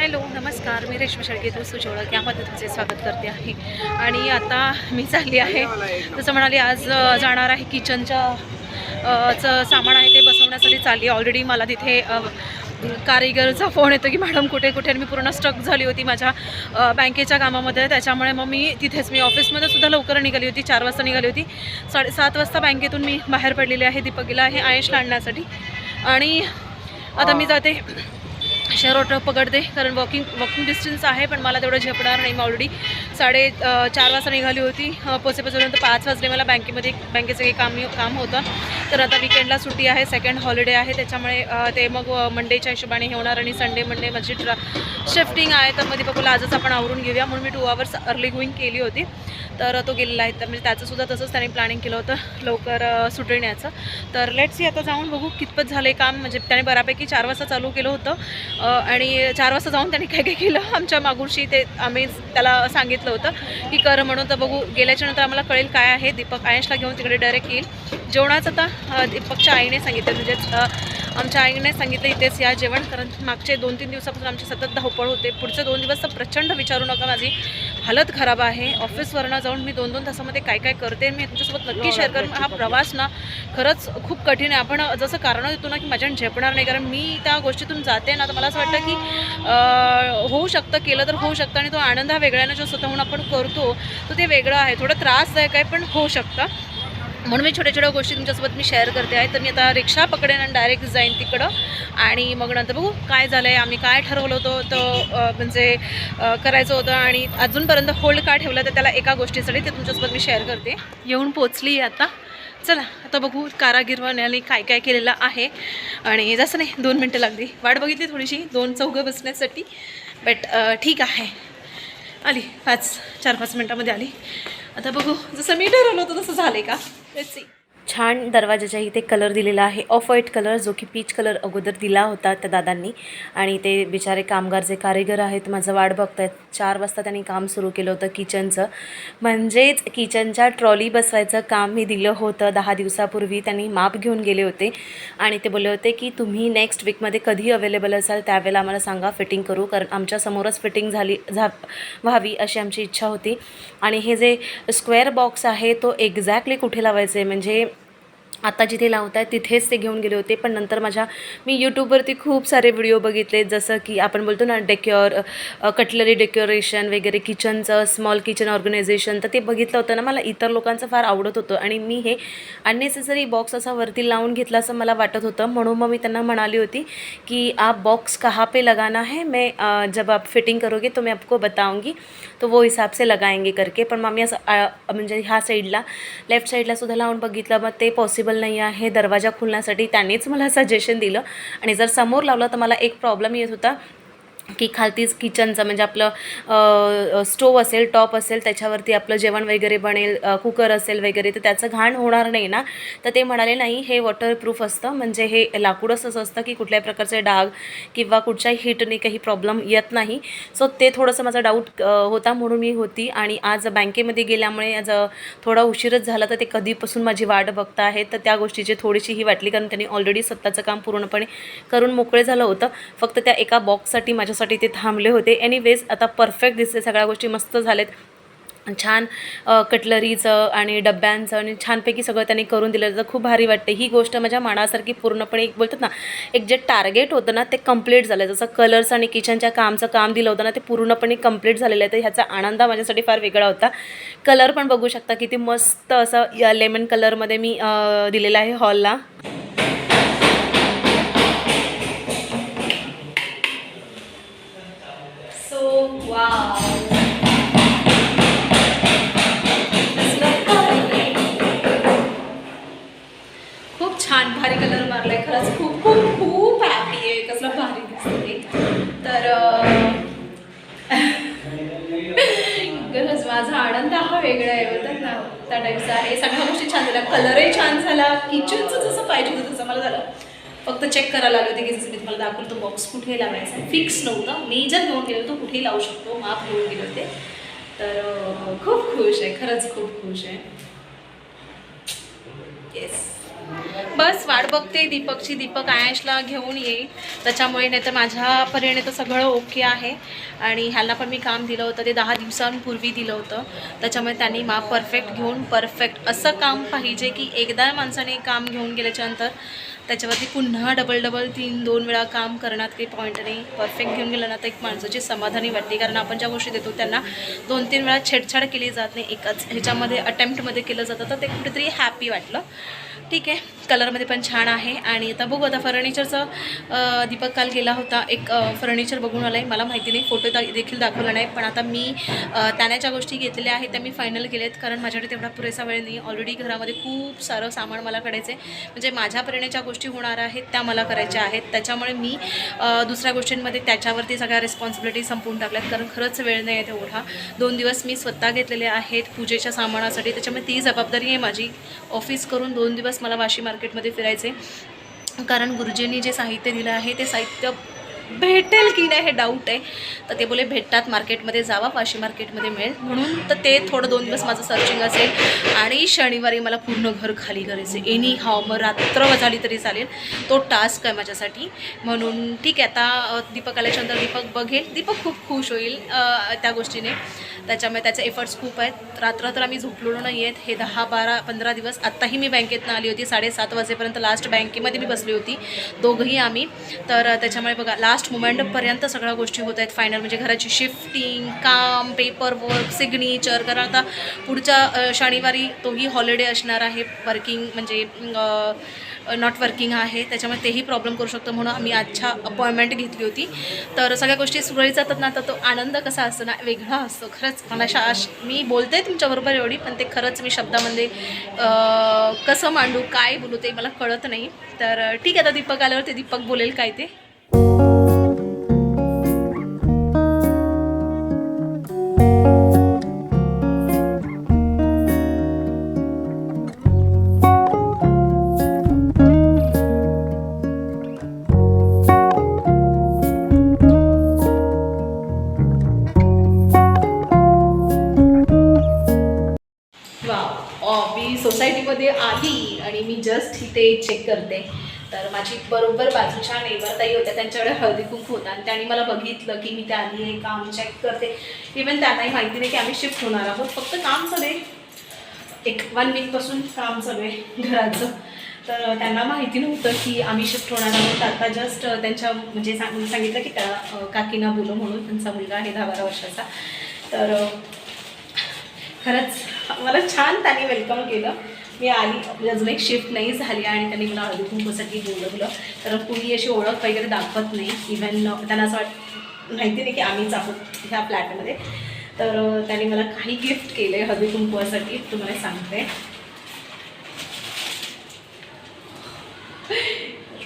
Hello नमस्कार. मी रेश्मा शेळके तू सुचवळक यामध्ये तुमचे स्वागत करते आहे. आणि आता मी चालली आहे. जसं म्हणाली आज जाणार आहे किचनच्या चं सामान आहे ते बसवण्यासाठी चालली. ऑलरेडी मला तिथे कारिगरचा फोन येतो की मॅडम कुठे कुठे? आणि मी पूर्ण स्टक झाली होती माझ्या बँकेच्या कामामध्ये. त्याच्यामुळे मग मी तिथेच मी ऑफिसमध्ये सुद्धा लवकर निघाली होती. चार वाजता निघाली होती. साडेसात वाजता बँकेतून मी बाहेर पडलेली आहे दीपकीला आहे आयशला आणण्यासाठी आणि आता मी जाते. शेअर पकडते कारण वॉकिंग वॉकिंग डिस्टन्स आहे पण मला तेवढं झेपणार नाही. मी ऑलरेडी साडे चार वाजता निघाली होती. अ, पोचेपर्यंत पाच वाजले मला बँकेमध्ये बँकेचं काही काम काम होतं. तर आता विकेंडला सुट्टी आहे सेकंड हॉलिडे आहे त्याच्यामुळे ते मग मंडेच्या हिशोबाने हे होणार आणि संडे मंडे माझी ट्रा शिफ्टिंग आहे. तर मध्ये बघूला आजच आपण आवरून घेऊया. म्हणून मी टू आवर्स अर्ली गोईंग केली होती. तर तो गेलेला आहे. तर म्हणजे त्याचंसुद्धा तसंच त्याने प्लॅनिंग केलं होतं. लवकर सुटण्याचं तर लेट्स सी आता जाऊन बघू कितपत झालं काम. म्हणजे त्याने बऱ्यापैकी चार वाजता चालू केलं होतं. आणि चार वाजता जाऊन त्याने काय काय केलं? आमच्या मागुरशी ते आम्ही त्याला सांगितलं होतं की कर म्हणून. तर बघू गेल्याच्यानंतर आम्हाला कळेल काय आहे. दीपक आयशला घेऊन तिकडे डायरेक्ट येईल. जेवणाचं आता दीपकच्या आईने सांगितलं म्हणजेच आमच्या आईने सांगितलं इथेच या जेवण कारण मागचे दोन तीन दिवसापासून आमची सतत धावपळ होते. पुढचे दोन दिवस तर प्रचंड विचारू नका माझी हालत खराब आहे. ऑफिसवरनं जाऊन मी दोन दोन तासामध्ये काय काय करते मी तुमच्यासोबत नक्की शेअर करेन. हा प्रवास ना खरंच खूप कठीण आहे. आपण जसं कारण देतो ना की माझ्यानं झेपणार नाही कारण मी त्या गोष्टीतून जाते ना तर मला असं वाटतं की होऊ शकतं केलं तर होऊ शकतं आणि तो आनंद हा वेगळा आहे ना जो स्वतःहून आपण करतो तो ते वेगळं आहे. थोडं त्रासदायक आहे पण होऊ शकतं. म्हणून मी छोट्या छोट्या गोष्टी तुमच्यासोबत मी शेअर करते आहे. तर मी आता रिक्षा पकडेन आणि डायरेक्ट जाईन तिकडं. आणि मग नंतर बघू काय झालं आहे आम्ही काय ठरवलं होतं तर म्हणजे करायचं होतं. आणि अजूनपर्यंत होल्ड का ठेवलं तर त्याला एका गोष्टीसाठी ते तुमच्यासोबत मी शेअर करते. येऊन पोचली आता. चला आता बघू कारागिरवाने काय काय केलेलं आहे. आणि जसं नाही दोन मिनटं लागली. वाट बघितली थोडीशी दोन चौघं बसण्यासाठी. बट ठीक आहे. आली पाच चार पाच मिनटामध्ये आली. आता बघू जसं मी ठरवलं होतं तसं झालं आहे का? Let's see. छान दरवाजाच्या इथे कलर दिलेला आहे. ऑफ व्हाईट कलर जो की पीच कलर अगोदर दिला होता त्या दादांनी. आणि ते बिचारे कामगार जे कारीगर आहेत माझं वाट बघतायत. चार वाजता त्यांनी काम सुरू केलं होतं किचनचं म्हणजेच किचनच्या ट्रॉली बसवायचं काम मी दिलं होतं. दहा दिवसापूर्वी त्यांनी माप घेऊन गेले होते. आणि ते बोलले होते की तुम्ही नेक्स्ट वीकमध्ये कधी अवेलेबल असाल त्यावेळेला आम्हाला सांगा फिटिंग करू. कारण आमच्यासमोरच फिटिंग झाली झा व्हावी अशी आमची इच्छा होती. आणि हे जे स्क्वेअर बॉक्स आहे तो एक्झॅक्टली कुठे लावायचं आहे म्हणजे आता जिथे लावत आहे तिथेच ते घेऊन गेले होते. पण नंतर माझ्या मी यूट्यूबवरती खूप सारे व्हिडिओ बघितले. जसं की आपण बोलतो ना डेक्युअर कटलरी डेकोरेशन वगैरे किचनचं स्मॉल किचन ऑर्गनायझेशन तर ते बघितलं होतं ना मला इतर लोकांचं फार आवडत होतं. आणि मी हे अननेसेसरी बॉक्स असा वरती लावून घेतला असं मला वाटत होतं. म्हणून मग मी त्यांना म्हणाली होती की आप बॉक्स कहाँ पे लगाना है? मैं जब आप फिटिंग करोगे तो मैं आपको बताऊंगी. तो वो हिसाब से लगाएंगे करके. पण मग मी असं म्हणजे ह्या साईडला लेफ्ट साईडला सुद्धा लावून बघितलं. मग ते पॉसिबल नाही आहे दरवाजा खुलण्यासाठी त्यांनीच मला सजेशन दिलं. आणि जर समोर लावलं तर मला एक प्रॉब्लेम येत होता. की खालतीच किचनचं म्हणजे आपलं स्टोव असेल टॉप असेल त्याच्यावरती आपलं जेवण वगैरे बनेल कुकर असेल वगैरे तर त्याचं घाण होणार नाही ना? तर ते म्हणाले नाही हे वॉटरप्रूफ असतं. म्हणजे हे लाकूडच असं असतं की कुठल्याही प्रकारचे डाग किंवा कुठच्याही हीटने काही प्रॉब्लेम येत नाही. सो ते थोडंसं माझा डाऊट होता म्हणून मी होती. आणि आज बँकेमध्ये गेल्यामुळे आज थोडा उशीरच झाला. तर ते कधीपासून माझी वाट बघता आहे तर त्या गोष्टीची थोडीशी ही वाटली. कारण त्यांनी ऑलरेडी स्वतःचं काम पूर्णपणे करून मोकळे झालं होतं. फक्त त्या एका बॉक्ससाठी माझ्या माझ्यासाठी ते थांबले होते. एनिवेज आता परफेक्ट दिसते सगळ्या गोष्टी. मस्त झालेत. छान कटलरीचं आणि डब्यांचं आणि छानपैकी सगळं त्यांनी करून दिलं तर खूप भारी वाटते. ही गोष्ट माझ्या मनासारखी पूर्णपणे एक बोलतात ना एक जे टार्गेट होतं ना ते कंप्लीट झालं जसं कलर्स आणि किचनच्या कामचं काम दिलं होतं ना ते पूर्णपणे कंप्लीट झालेलं आहे. तर ह्याचा आनंद माझ्यासाठी फार वेगळा होता. कलर पण बघू शकता. किती मस्त असं लेमन कलरमध्ये मी दिलेलं आहे हॉलला छान भारी कलर मारलाय. खरंच खूप खूप खूप हॅपी आहे. कसला भारी दिसत तर खरंच माझा आनंद हा वेगळा आहे. बोलतात ना त्या टाईपचा आहे. सगळ्या गोष्टी छान झाल्या. कलरही छान झाला. किचनचं जसं पाहिजे होतं तसं मला झालं. फक्त चेक करायला लागले होती की जसं मी तुम्हाला दाखवलं तो बॉक्स कुठे लावायचा? फिक्स नव्हता. मी जर घेऊन गेलो तो कुठेही लावू शकतो. माप घेऊन गेले होते. तर खूप खुश आहे. खरंच खूप खुश आहे. बस वाट बघते दीपकची दीपक आयशला घेऊन येईल. त्याच्यामुळे नाही तर माझ्या परीने तर सगळं ओके आहे. आणि ह्याला पण मी काम दिलं होतं ते दहा दिवसांपूर्वी दिलं होतं. त्याच्यामुळे त्यांनी मा परफेक्ट घेऊन परफेक्ट असं काम पाहिजे की एकदा माणसाने काम घेऊन गेल्याच्यानंतर त्याच्यावरती पुन्हा डबल डबल तीन दोन वेळा काम करण्यात काही पॉईंट नाही. परफेक्ट घेऊन गेलं ना तर एक माणसाची समाधानी वाटते. कारण आपण ज्या गोष्टी देतो त्यांना दोन तीन वेळा छेडछाड केली जात नाही एकाच. ह्याच्यामध्ये अटेम्प्टमध्ये केलं जातं तर ते कुठेतरी हॅपी वाटलं. ठीक आहे. कलरमध्ये पण छान आहे. आणि आता बघू आता फर्निचरचं दीपक काल गेला होता. एक फर्निचर बघून आलं आहे मला माहिती नाही फोटो दा देखील दाखवला नाही. पण आता मी त्याने ज्या गोष्टी घेतलेल्या आहेत त्या मी फायनल केल्यात. कारण माझ्याकडे तेवढा पुरेसा वेळ नाही. ऑलरेडी घरामध्ये खूप सारं सामान मला करायचं आहे म्हणजे माझ्या ज्या गोष्टी होणार आहेत त्या मला करायच्या आहेत. त्याच्यामुळे मी दुसऱ्या गोष्टींमध्ये त्याच्यावरती सगळ्या रिस्पॉन्सिबिलिटी संपवून टाकल्यात. कारण खरंच वेळ नाही आहे तेवढा. दोन दिवस मी स्वतः घेतलेले आहेत पूजेच्या सामानासाठी. त्याच्यामुळे ती जबाबदारी आहे माझी. ऑफिस करून दोन दिवस मला वाशी मार्केटमध्ये फिरायचे कारण गुरुजींनी जे साहित्य दिलं आहे ते साहित्य भेटेल की नाही हे डाऊट आहे. तर ते बोले भेटतात मार्केटमध्ये जावा फाशी मार्केटमध्ये मिळेल. म्हणून तर ते थोडं दोन दिवस माझं सर्चिंग असेल आणि शनिवारी मला पूर्ण घर खाली करायचं एनी हाव मग रात्र झाली तरी चालेल. तो टास्क आहे माझ्यासाठी. म्हणून ठीक आहे आता दीपक आल्याच्यानंतर दीपक बघेल. दीपक खूप खुश होईल त्या गोष्टीने. त्याच्यामुळे त्याचे एफर्ट्स खूप आहेत. रात्र तर आम्ही झोपलेलो नाही आहेत हे दहा बारा पंधरा दिवस आत्ताही मी बँकेतनं आली होती. साडेसात वाजेपर्यंत लास्ट बँकेमध्ये मी बसली होती. दोघंही आम्ही. तर त्याच्यामुळे बघा लास्ट मुमेंटपर्यंत सगळ्या गोष्टी होत आहेत. फायनल म्हणजे घराची शिफ्टिंग काम पेपर वर्क सिग्नेचर कारण आता पुढच्या शनिवारी तोही हॉलिडे असणार आहे. वर्किंग म्हणजे नॉट वर्किंग आहे. त्याच्यामुळे तेही प्रॉब्लेम करू शकतो म्हणून आम्ही आजच्या अपॉइंटमेंट घेतली होती. तर सगळ्या गोष्टी सुरळीत जातात ना तर तो आनंद कसा असतो ना वेगळा असतो खरंच. मला शा मी बोलते तुमच्याबरोबर एवढी पण ते खरंच मी शब्दामध्ये कसं मांडू काय बोलू ते मला कळत नाही. तर ठीक आहे आता दीपक आल्यावर ते दीपक बोलेल काय ते. मध्ये आली आणि मी जस्ट इथे चेक करते. तर माझी बरोबर बाजूच्या नेवरताई होत्या त्यांच्याकडे हळदी कुंकू होता. आणि त्यांनी मला बघितलं की मी त्या आली आहे काम चेक करते. इवन त्यांनाही माहिती नाही की आम्ही शिफ्ट होणार आहोत. फक्त काम चालू आहे एक वन वीकपासून काम चालू आहे घराचं. तर त्यांना माहिती नव्हतं की आम्ही शिफ्ट होणार आहोत. आता जस्ट त्यांच्या म्हणजे सांग सांगितलं की त्या काकीना बोलो म्हणून. त्यांचा मुलगा आहे दहा बारा वर्षाचा. तर खरंच मला छान त्यांनी वेलकम केलं. मी आली. आपली अजून एक शिफ्ट नाही झाली आणि त्यांनी मला हळदी कुंकूसाठी बोलवलं तर कुणी अशी ओळख वगैरे दाखवत नाही. इव्हन त्यांना असं वाट माहिती नाही की आम्हीच आहोत ह्या फ्लॅटमध्ये तर त्याने मला काही गिफ्ट केले हळदी कुंकवासाठी तुम्हाला सांगते.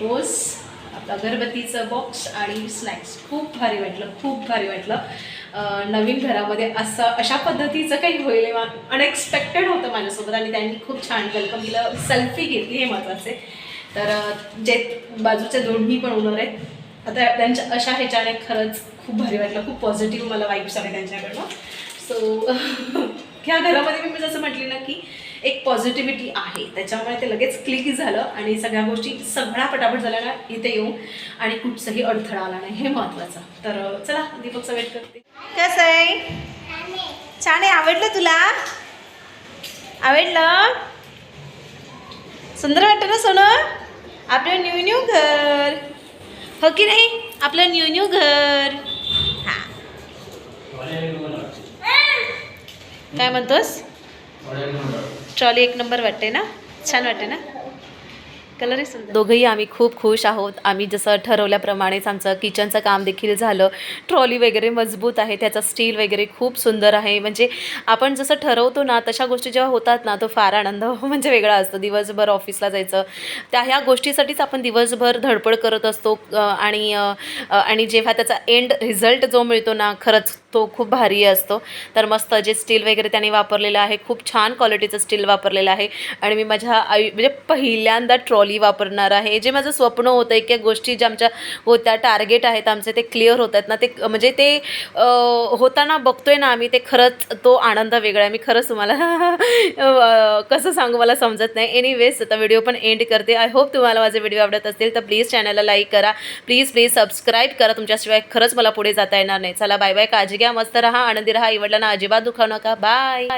रोज अगरबत्तीचं बॉक्स आणि स्नॅक्स खूप भारी वाटलं खूप भारी वाटलं. नवीन घरामध्ये असं अशा पद्धतीचं काही होईल अनएक्सपेक्टेड होतं माझ्यासोबत आणि त्यांनी खूप छान वेलकम केलं. सेल्फी घेतली हे महत्त्वाचे तर जे बाजूचे दोन्ही पण ओनर आहेत आता त्यांच्या अशा ह्याच्याने खरंच खूप भारी वाटलं. खूप पॉझिटिव्ह मला वाईब्स आले त्यांच्याकडनं. सो ह्या घरामध्ये मी जसं म्हटली ना की एक पॉझिटिव्हिटी आहे. त्याच्यामुळे ते लगेच क्लिक झालं आणि सगळ्या गोष्टी सगळ्या पटापट झाल्या ना इथे येऊ आणि कुठचाही अडथळा आला नाही. हे महत्त्वाचं तर चला दीपकचा वेट करते. कसं आहे? छान आहे. आवडलं तुला? आवडलं? सुंदर वाटतं ना सोनं? आपलं न्यू न्यू घर. हो की नाही? आपलं न्यू न्यू घर. काय म्हणतोस? ट्रॉली एक नंबर वाटते ना? छान वाटते ना? कलरही सुंदर. दोघंही आम्ही खूप खुश आहोत. आम्ही जसं ठरवल्याप्रमाणेच आमचं किचनचं काम देखील झालं. ट्रॉली वगैरे मजबूत आहे. त्याचा स्टील वगैरे खूप सुंदर आहे. म्हणजे आपण जसं ठरवतो ना तशा गोष्टी जेव्हा होतात ना तो फार आनंद म्हणजे वेगळा असतो. दिवसभर ऑफिसला जायचं. त्या ह्या गोष्टीसाठीच आपण दिवसभर धडपड करत असतो. आणि आणि जेव्हा त्याचा एंड रिझल्ट जो मिळतो ना खरंच तो खूप भारी असतो. तर मस्त जे स्टील वगैरे त्यांनी वापरलेलं आहे खूप छान क्वालिटीचं स्टील वापरलेलं आहे. आणि मी माझ्या आई म्हणजे पहिल्यांदा ट्रॉली वापरणार आहे. जे माझं स्वप्न होतं एक एक गोष्टी ज्या आमच्या होत्या टार्गेट आहेत आमचे ते क्लिअर होत आहेत ना ते म्हणजे ते होताना बघतोय ना आम्ही ते खरंच तो आनंद वेगळा आहे. मी खरंच तुम्हाला कसं सांगू मला समजत नाही. एनिवेज आता व्हिडिओ पण एंड करते. आय होप तुम्हाला माझे व्हिडिओ आवडत असतील तर प्लीज चॅनलला लाईक करा. प्लीज प्लीज सबस्क्राईब करा. तुमच्याशिवाय खरंच मला पुढे जाता येणार नाही. चला बाय बाय काळजी घ्या. मस्त राहा आनंदी राहा आई अजिबात दुखाव नका. बाय